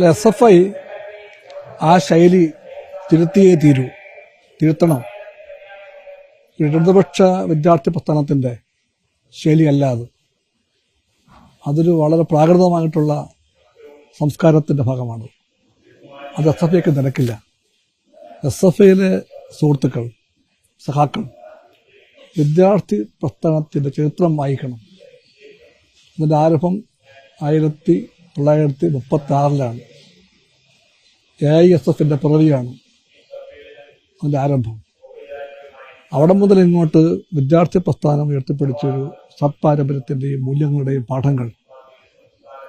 S F I ആ ശൈലി തിരുത്തിയേ തീരൂ. തിരുത്തണം. ഇടതുപക്ഷ വിദ്യാർത്ഥി പ്രസ്ഥാനത്തിന്റെ ശൈലിയല്ല അത്. അതൊരു വളരെ പ്രാകൃതമായിട്ടുള്ള സംസ്കാരത്തിന്റെ ഭാഗമാണ്. അത് എസ് എഫ് ഐക്ക് നിരക്കില്ല. എസ് എഫ് ഐയിലെ സുഹൃത്തുക്കൾ സഹാക്കൾ വിദ്യാർത്ഥി പ്രസ്ഥാനത്തിന്റെ ചരിത്രം വായിക്കണം. അതിന്റെ ആരംഭം ആയിരത്തി തൊള്ളായിരത്തി മുപ്പത്തി ആറിലാണ് എ ഐ എസ് എഫിന്റെ പിറവിയാണ് അതിന്റെ ആരംഭം. അവിടെ മുതൽ ഇങ്ങോട്ട് വിദ്യാർത്ഥി പ്രസ്ഥാനം ഉയർത്തിപ്പിടിച്ചൊരു സത്പാരമ്പര്യത്തിന്റെയും മൂല്യങ്ങളുടെയും പാഠങ്ങൾ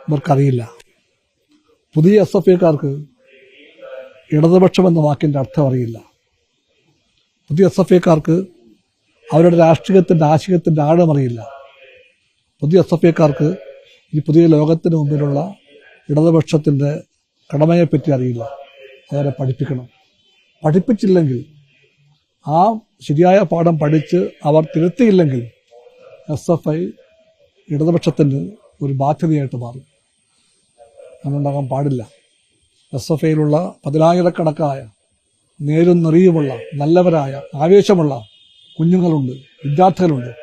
ഇവർക്കറിയില്ല. പുതിയ എസ് എഫ് ഐക്കാർക്ക് ഇടതുപക്ഷം എന്ന വാക്കിന്റെ അർത്ഥം അറിയില്ല. പുതിയ എസ് എഫ് ഐക്കാർക്ക് അവരുടെ രാഷ്ട്രീയത്തിന്റെ ആശയത്തിന്റെ ആഴം അറിയില്ല. പുതിയ എസ് എഫ് ഐക്കാർക്ക് ഈ പുതിയ ലോകത്തിന് മുമ്പിലുള്ള ഇടതുപക്ഷത്തിന്റെ കടമയെപ്പറ്റി അറിയില്ല. അവരെ പഠിപ്പിക്കണം. പഠിപ്പിച്ചില്ലെങ്കിൽ ആ ശരിയായ പാഠം പഠിച്ച് അവർ തിരുത്തിയില്ലെങ്കിൽ എസ് എഫ് ഐ ഇടതുപക്ഷത്തിന് ഒരു ബാധ്യതയായിട്ട് മാറും. അങ്ങനെയുണ്ടാകാൻ പാടില്ല. എസ് എഫ് ഐയിലുള്ള പതിനായിരക്കണക്കായ നേരും നിറയുമുള്ള നല്ലവരായ ആവേശമുള്ള കുഞ്ഞുങ്ങളുണ്ട് വിദ്യാർത്ഥികളുണ്ട്.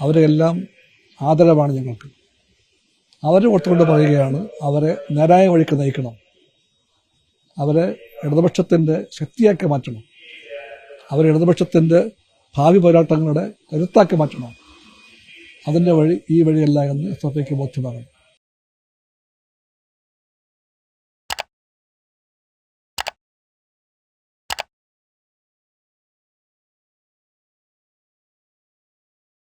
അവരെല്ലാം ആദരവാണ് ഞങ്ങൾക്ക്. അവരെ ഓർത്തുകൊണ്ട് പറയുകയാണ് അവരെ നേരായ വഴിക്ക് നയിക്കണം. അവരെ ഇടതുപക്ഷത്തിന്റെ ശക്തിയാക്കി മാറ്റണം. അവരെ ഇടതുപക്ഷത്തിന്റെ ഭാവി പോരാട്ടങ്ങളുടെ കരുത്താക്കി മാറ്റണം. അതിന്റെ വഴി ഈ വഴിയല്ല എന്ന് എസ് എഫ് ഐക്ക് ബോധ്യമാകണം